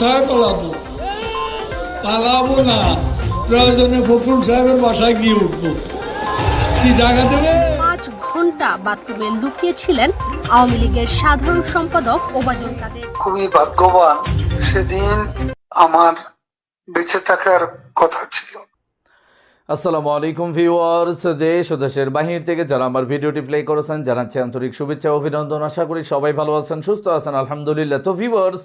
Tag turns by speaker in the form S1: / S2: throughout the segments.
S1: কোথায় পালাবো? পালাবো না। প্রয়োজনে ফখরুল সাহেবের বাসায় গিয়ে উঠবো। কি জায়গা দেবে?
S2: পাঁচ ঘণ্টা বাথরুমে লুকিয়েছিলেন আওয়ামী লীগের সাধারণ সম্পাদক ওবায়দুল কাদের।
S3: খুবই ভাগ্যবান সেদিন আমার বেঁচে থাকার কথা ছিল।
S4: আসসালামু আলাইকুম ভিউয়ার্স দেশ ও দেশের বাহির থেকে যারা আমার ভিডিওটি প্লে করেছেন জানাচ্ছি আন্তরিক শুভেচ্ছা ও অভিনন্দন। আশা করি সবাই ভালো আছেন সুস্থ আছেন আলহামদুলিল্লাহ। তো ভিউয়ার্স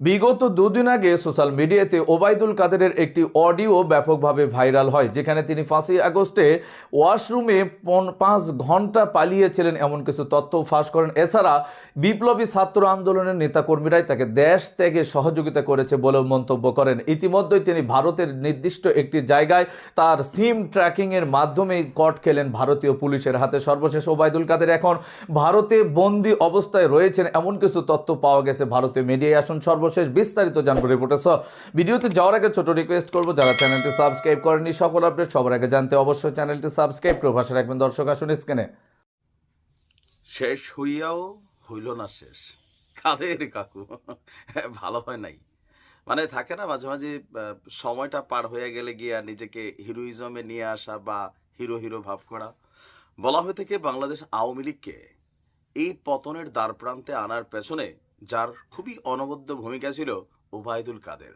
S4: বিগত দুদিন আগে সোশ্যাল মিডিয়াতে ওবায়দুল কাদেরের একটি অডিও ব্যাপকভাবে ভাইরাল হয়, যেখানে তিনি পাঁচই আগস্টে ওয়াশরুমে পাঁচ ঘণ্টা পালিয়েছিলেন এমন কিছু তথ্য ফাঁস করেন। এছাড়া বিপ্লবী ছাত্র আন্দোলনের নেতাকর্মীরাই তাকে দেশ ত্যাগে সহযোগিতা করেছে বলেও মন্তব্য করেন। ইতিমধ্যেই তিনি ভারতের নির্দিষ্ট একটি জায়গায় তার সিম ট্র্যাকিংয়ের মাধ্যমে কট খেলেন ভারতীয় পুলিশের হাতে। সর্বশেষ ওবায়দুল কাদের এখন ভারতে বন্দি অবস্থায় রয়েছেন, এমন কিছু তথ্য পাওয়া গেছে ভারতীয় মিডিয়ায়। আসুন সর্বশেষ বিস্তারিত জানব রিপোর্টে সহ ভিডিওতে যাওয়ার আগে ছোট রিকোয়েস্ট করব, যারা চ্যানেলটি সাবস্ক্রাইব করেননি, সকল আপডেট সবার আগে জানতে অবশ্যই চ্যানেলটি সাবস্ক্রাইব করে পাশে রাখবেন। দর্শক, আসুন স্ক্রিনে
S5: শেষ হইয়াও হইল না শেষ। কাদের কাকু? ভালো হয় নাই। মানে থাকে না, মাঝে মাঝে সময়টা পার হয়ে গেলে গিয়া নিজেকে হিরোইজমে নিয়ে আসা বা হিরো হিরো ভাব করা। বলা হয়ে থেকে বাংলাদেশ আওয়ামী লীগকে এই পতনের দ্বার প্রান্তে আনার পেছনে যার খুবই অনবদ্য ভূমিকা ছিল ওবায়দুল কাদের।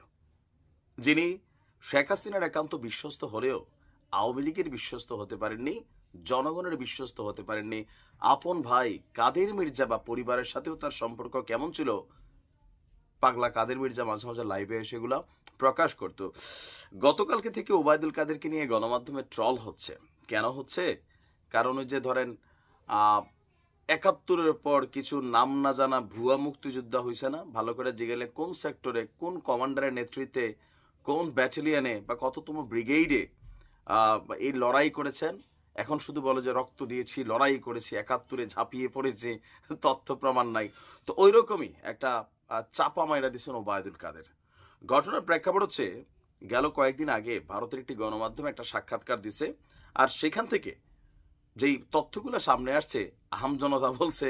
S5: যিনি শেখ হাসিনার একান্ত বিশ্বস্ত হলেও আওয়ামী লীগের বিশ্বস্ত হতে পারেননি, জনগণের বিশ্বস্ত হতে পারেননি। আপন ভাই কাদের মির্জা বা পরিবারের সাথেও তার সম্পর্ক কেমন ছিল? পাগলা কাদের মির্জা মাঝে মাঝে লাইভে এসে প্রকাশ করত। গতকালকে থেকে ওবায়দুল কাদেরকে নিয়ে গণমাধ্যমে ট্রল হচ্ছে। কেন হচ্ছে? কারণ ওই যে ধরেন একাত্তরের পর কিছু নাম না জানা ভুয়া মুক্তিযোদ্ধা হয়েছে না? ভালো করে জিগেলে কোন সেক্টরে, কোন কমান্ডারের নেতৃত্বে, কোন ব্যাটালিয়নে বা কততম ব্রিগেডে এই লড়াই করেছেন? এখন শুধু বলে যে রক্ত দিয়েছি, লড়াই করেছি, একাত্তরে ঝাঁপিয়ে পড়েছে, তথ্য প্রমাণ নাই। তো ওই রকমই একটা চাপা মাইরা দিচ্ছেন ওবায়দুল কাদের। ঘটনার প্রেক্ষাপট হচ্ছে, গেল কয়েকদিন আগে ভারতের একটি গণমাধ্যমে একটা সাক্ষাৎকার দিছে, আর সেখান থেকে যেই তথ্যগুলো সামনে আসছে আম জনতা বলছে,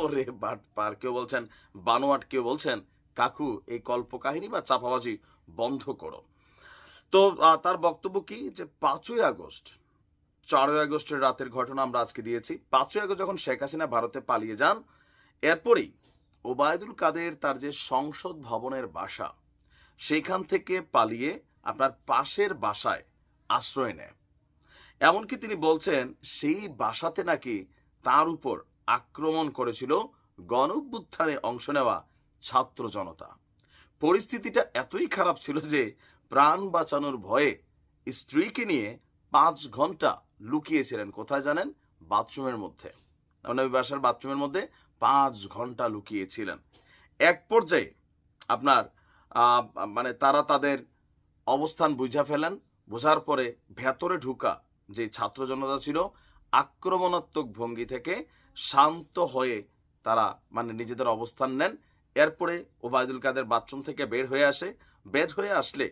S5: ওরে বাট, পার কেউ বলছেন, বানোয়াট কেউ বলছেন, কাকু, এই কল্পকাহিনী বা চাপাবাজি বন্ধ করো। তো তার বক্তব্য কি? যে পাঁচই আগস্ট, চারই আগস্টের রাতের ঘটনা আমরা আজকে দিয়েছি। পাঁচই আগস্ট যখন শেখ হাসিনা ভারতে পালিয়ে যান, এরপরেই ওবায়দুল কাদের তার যে সংসদ ভবনের বাসা সেইখান থেকে পালিয়ে আপনার পাশের বাসায় আশ্রয় নেয়। এমনকি তিনি বলছেন, সেই বাসাতে নাকি তার উপর আক্রমণ করেছিল গণভ্যুত্থানে অংশ নেওয়া ছাত্র জনতা। পরিস্থিতিটা এতই খারাপ ছিল যে প্রাণ বাঁচানোর ভয়ে স্ত্রীকে নিয়ে পাঁচ ঘণ্টা লুকিয়েছিলেন। কোথায় জানেন? বাথরুমের মধ্যে। ওই বাসার বাথরুমের মধ্যে পাঁচ ঘণ্টা লুকিয়েছিলেন। এক পর্যায়ে আপনার মানে তারা তাদের অবস্থান বুঝা ফেলেন। বোঝার পরে ভেতরে ঢুকা যে ছাত্র জনতা ছিল, আক্রমণাত্মক ভঙ্গি থেকে শান্ত হয়ে তারা মানে নিজেদের অবস্থান নেন। এরপরে ওবায়দুল কাদের বাথরুম থেকে বের হয়ে আসে। বের হয়ে আসলে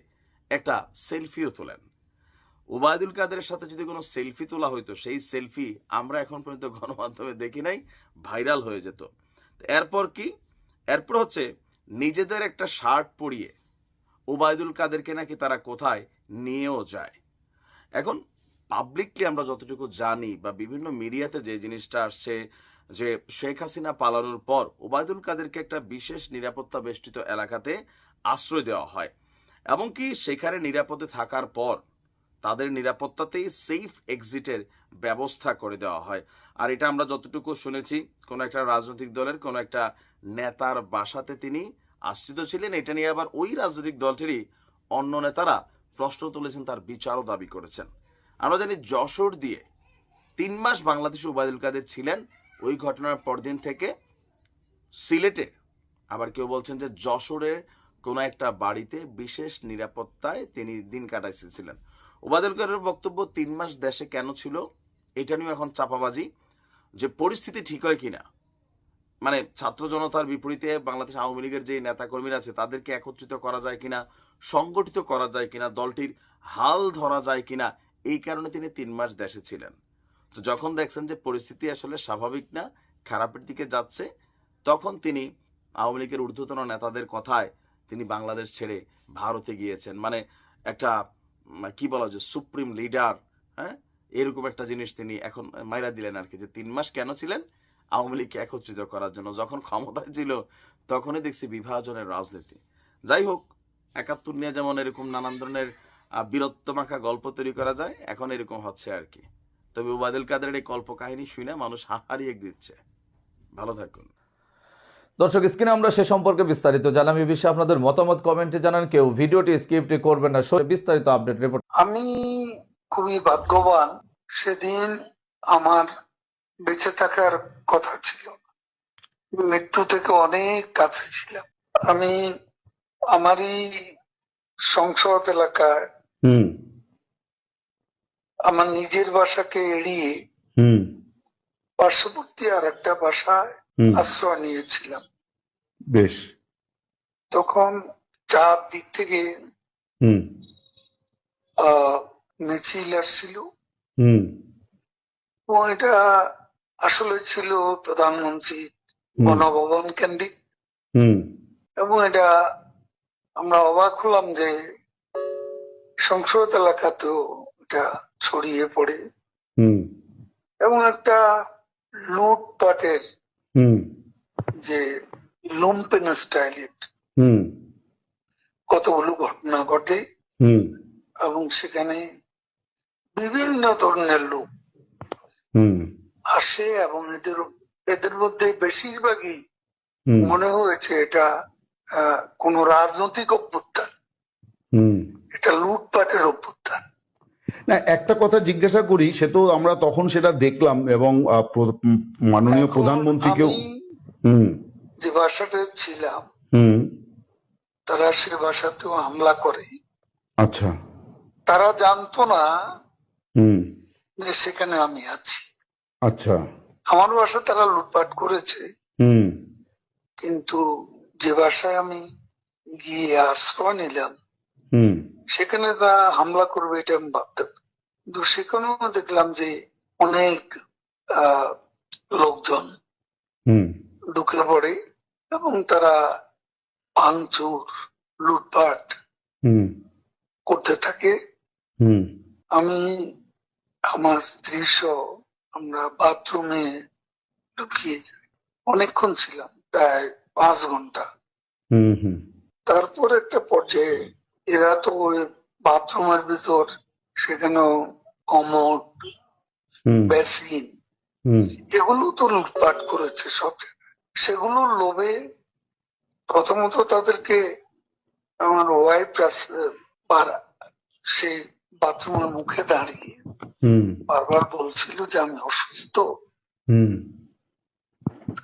S5: একটা সেলফিও তোলেন। ওবায়দুল কাদের সাথে যদি কোনো সেলফি তোলা হইতো, সেই সেলফি আমরা এখন পর্যন্ত গণমাধ্যমে দেখি নাই, ভাইরাল হয়ে যেত। এরপর কি? এরপর হচ্ছে নিজেদের একটা শার্ট পরিয়ে ওবায়দুল কাদেরকে নাকি তারা কোথায় নিয়েও যায়। এখন পাবলিকলি আমরা যতটুকু জানি বা বিভিন্ন মিডিয়াতে যে জিনিসটা আসছে, যে শেখ হাসিনা পালানোর পর ওবায়দুল কাদেরকে একটা বিশেষ নিরাপত্তা বেষ্টিত এলাকাতে আশ্রয় দেওয়া হয়। এমনকি সেখানে নিরাপদে থাকার পর তাদের নিরাপত্তাতেই সেফ এক্সিটের ব্যবস্থা করে দেওয়া হয়। আর এটা আমরা যতটুকু শুনেছি, কোনো একটা রাজনৈতিক দলের, কোনো একটা নেতার বাসাতে তিনি আশ্রিত ছিলেন। এটা নিয়ে আবার ওই রাজনৈতিক দলটিরই অন্য নেতারা প্রশ্ন তুলেছেন, তার বিচারও দাবি করেছেন। আমরা জানি যশোর দিয়ে তিন মাস বাংলাদেশে ওবায়দুল কাদের ছিলেন। ওই ঘটনার পরদিন থেকে সিলেটে আবার কেউ বলছেন যে যশোরের কোনো একটা বাড়িতে বিশেষ নিরাপত্তায় তিনি দিন কাটাইছিলেন ওবায়দুল কাদের বক্তব্য তিন মাস দেশে কেন ছিল, এটা নিয়েও এখন চাপাবাজি। যে পরিস্থিতি ঠিক হয় কিনা মানে ছাত্র জনতার বিপরীতে বাংলাদেশ আওয়ামী লীগের যে নেতাকর্মীরা আছে, তাদেরকে একত্রিত করা যায় কিনা, সংগঠিত করা যায় কিনা, দলটির হাল ধরা যায় কিনা এই কারণে তিনি তিন মাস দেশে ছিলেন। তো যখন দেখছেন যে পরিস্থিতি আসলে স্বাভাবিক না, খারাপের দিকে যাচ্ছে, তখন তিনি আওয়ামী লীগের ঊর্ধ্বতন নেতাদের কথায় তিনি বাংলাদেশ ছেড়ে ভারতে গিয়েছেন। মানে একটা কি বলা যায়, সুপ্রিম লিডার হ্যাঁ? এরকম একটা জিনিস তিনি এখন মাইরা দিলেন আর কি যে তিন মাস কেন ছিলেন আওয়ামী লীগকে একত্রিত করার জন্য। যখন ক্ষমতায় ছিল, তখনই দেখছি বিভাজনের রাজনীতি। যাই হোক, একাত্তর নিয়ে যেমন এরকম নানান ধরনের বীরত্ব মাখা গল্প তৈরি করা যায়। এখন এরকম হচ্ছে আর কি। তবে ওবায়দুল কাদের এই কল্প কাহিনী শুনে মানুষ হাহারিয়ে দিচ্ছে। ভালো থাকুন।
S4: দর্শক স্ক্রিনে আমরা সে সম্পর্কে বিস্তারিত জানাম এই বিষয়ে আপনাদের মতামত কমেন্টে জানান। কেউ ভিডিওটি স্ক্রিপ্ট করবেন না। বিস্তারিত আপডেট রিপোর্ট
S3: আমি খুবই ভাগ্যবান। সেদিন আমার বেঁচে থাকার কথা ছিল। মৃত্যু থেকে অনেক কাছে ছিলাম। আমি আমারই সংসদ এলাকায়
S6: হুম।
S3: আমার নিজের বাসাকে এড়িয়ে
S6: হুম।
S3: পার্শ্ববর্তী আর একটা বাসায় আশ্রয় নিয়েছিলাম।
S6: বেশ।
S3: তখন চার দিক থেকে
S6: হুম।
S3: মিছিল আসছিল।
S6: হুম।
S3: এবং এটা আসলে ছিল প্রধানমন্ত্রী। গণভবন কেন্দ্রিক।
S6: হুম।
S3: এবং এটা আমরা অবাক হলাম যে সংসদ এলাকাতেও এটা ছড়িয়ে পড়ে। এবং একটা লুটপাটের যে লুম্পেন স্টাইলের কতগুলো ঘটনা ঘটে
S6: হুম।
S3: এবং সেখানে বিভিন্ন ধরনের লোক আসে এবং এদের এদের মধ্যে বেশিরভাগই মনে হয়েছে এটা আহ, কোন রাজনৈতিক অভ্যুত্থান। এটা লুটপাটের অভ্যুত্থান।
S6: না একটা কথা জিজ্ঞাসা করি সে তো আমরা তখন সেটা দেখলাম এবং মাননীয় প্রধানমন্ত্রীকেও হুম।
S3: যে বাসাতে ছিলাম
S6: হুম।
S3: তারা সে বাসাতেও হামলা করে।
S6: আচ্ছা।
S3: তারা জানতো না
S6: হুম।
S3: যে সেখানে আমি আছি।
S6: আচ্ছা।
S3: আমার বাসা তারা লুটপাট করেছে।
S6: হুম।
S3: কিন্তু যে বাসায় আমি গিয়ে আশ্রয় নিলাম
S6: হুম।
S3: সেখানে তারা হামলা করবে এটা আমি ভাবতাম। কিন্তু সেখানেও দেখলাম যে অনেক লোকজন ঢুকে পড়ে এবং তারা ভাঙচুর লুটপাট করতে থাকে।
S6: হুম।
S3: আমি আমার স্ত্রী সহ আমরা বাথরুমে ঢুকিয়ে যাই। অনেকক্ষণ ছিলাম প্রায় পাঁচ ঘণ্টা।
S6: হুম হুম।
S3: তারপর একটা পর্যায়ে এরা তো ওই বাথরুমের ভিতর সেখানেও কমোড
S6: হুম।
S3: বেসিন এগুলো তো লুটপাট করেছে সব সেগুলোর লোভে প্রথমত তাদেরকে আমার ওয়াইফ সেই বাথরুমের মুখে দাঁড়িয়ে
S6: হুম।
S3: বারবার বলছিল যে আমি অসুস্থ।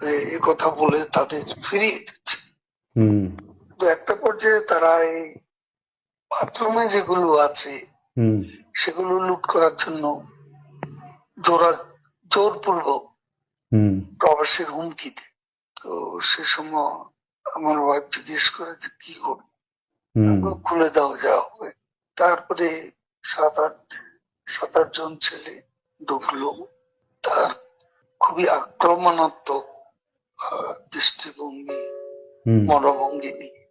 S3: এ- কথা বলে তাদের ফিরিয়ে দিচ্ছে।
S6: হুম।
S3: তো একটা পর্যায়ে তারা এই বাথরুমে যেগুলো আছে সেগুলো লুট করার জন্য জোরা জোরপূর্বক প্রবাসের হুমকি দেয়। তো সে সময় আমার ওয়াইফ জিজ্ঞেস করে যে কি করব খুলে দাও যা হবে। তারপরে সাত আট সাত আট জন ছেলে ঢুকলো। তার খুবই আক্রমণাত্মক দৃষ্টিভঙ্গি
S6: হুম।
S3: মনোভঙ্গি নিয়ে।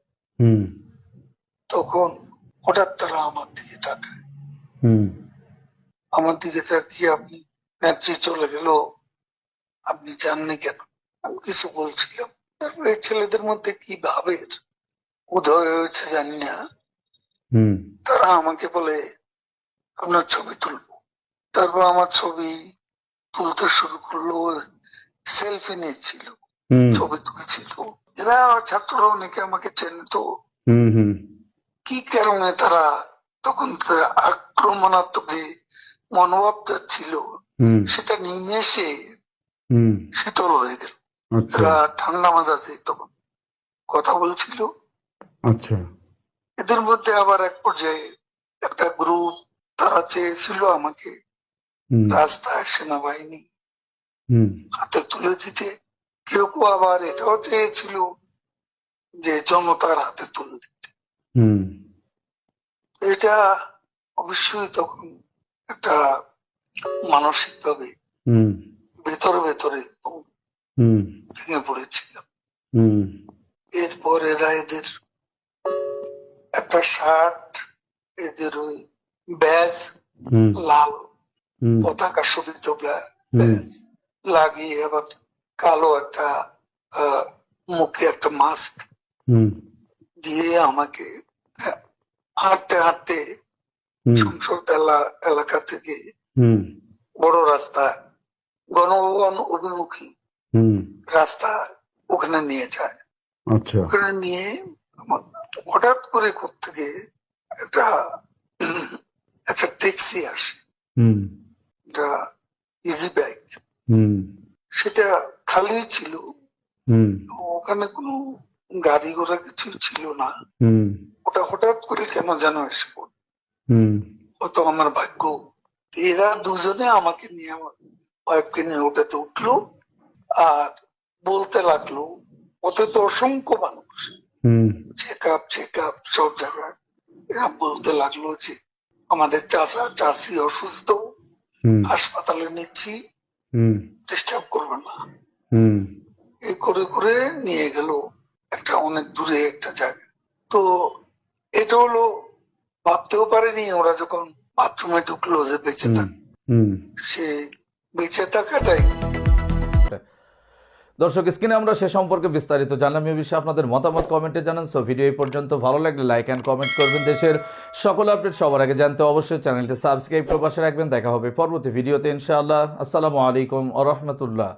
S3: তখন হঠাৎ তারা আমার দিকে তাকায়। আমার দিকে তাকিয়ে আপনি নেত্রী চলে গেল। আপনি জাননি কেন? আমি কিছু বলছিলাম। তারপরে ছেলেদের মধ্যে কি ভাবের? উদয় হয়েছে জানি না। তারা আমাকে বলে আপনার ছবি তুলবো। তারপর আমার ছবি তুলতে শুরু করল সেলফি
S6: নিয়েছিল
S3: ছবি তুলেছিল। এরা ছাত্ররা অনেকে আমাকে চেনে তো
S6: হুম হুম।
S3: কি কারণে তারা তখন আক্রমণাত্মক যে মনোভাবটা ছিল সেটা নিয়ে এসে শীতল হয়ে গেল।
S6: আচ্ছা।
S3: এরা ঠান্ডা মাজাজে তখন। কথা বলছিল।
S6: আচ্ছা।
S3: এদের মধ্যে আবার এক পর্যায়ে একটা গ্রুপ তারা চেয়েছিল আমাকে রাস্তায় সেনাবাহিনী
S6: হুম।
S3: হাতে তুলে দিতে। কেউ কেউ আবার এটাও চেয়েছিল যে জনতার হাতে তুলে দিতে।
S6: হুম।
S3: এটা অবশ্যই তখন একটা মানসিক ভাবে ভেতরে ভেতরে ভেঙে পড়েছিল
S6: হুম।
S3: এরপর এরা এদের একটা শার্ট এদের ওই ব্যাজ
S6: হুম।
S3: লাল পতাকা শোভিত ব্যাজ লাগিয়ে আবার কালো একটা আহ, মুখে একটা মাস্ক দিয়ে আমাকে হাঁটতে হাঁটতে সংসদ এলাকা থেকে বড় রাস্তা গণভবন অভিমুখী রাস্তা ওখানে নিয়ে যায়।
S6: আচ্ছা।
S3: ওখানে নিয়ে হঠাৎ করে থেকে একটা একটা ট্যাক্সি আসে। একটা ইজি ব্যাগ
S6: হুম।
S3: সেটা খালি ছিল।
S6: হুম।
S3: ওখানে কোনো গাড়ি ঘোড়া কিছু ছিল না।
S6: হুম।
S3: ওটা হঠাৎ করে কেন যেন এসে পড়ল। কত আমার ভাগ্য। এরা দুজনে আমাকে নিয়ে আমার ওয়াইফকে নিয়ে ওটাতে উঠল আর বলতে লাগল ওতে তো অসংখ্য মানুষ। চেক আপ চেক আপ সব জায়গায়। এরা বলতে লাগল যে আমাদের চাচা চাষি অসুস্থ। হাসপাতালে নিচ্ছি।
S6: হুম।
S3: ডিস্টার্ব করবে না।
S6: হুম।
S3: এই করে করে নিয়ে গেল একটা অনেক দূরে একটা জায়গা তো এটা হলো ভাবতেও পারেনি ওরা যখন বাথরুমে ঢুকলো যে বেঁচে থাক। সে বেঁচে থাকাটাই।
S4: দর্শক স্ক্রিনে আমরা সে সম্পর্কে বিস্তারিত জানলাম। এই বিষয়ে আপনাদের মতামত কমেন্টে জানান। সো ভিডিও এই পর্যন্ত। ভালো লাগলে লাইক অ্যান্ড কমেন্ট করবেন দেশের সকল আপডেট সবার আগে জানতে অবশ্যই চ্যানেলটি সাবস্ক্রাইব করে পাশে রাখবেন। দেখা হবে পরবর্তী ভিডিওতে ইনশাআল্লাহ। আসসালামু আলাইকুম আ রহমতুল্লাহ।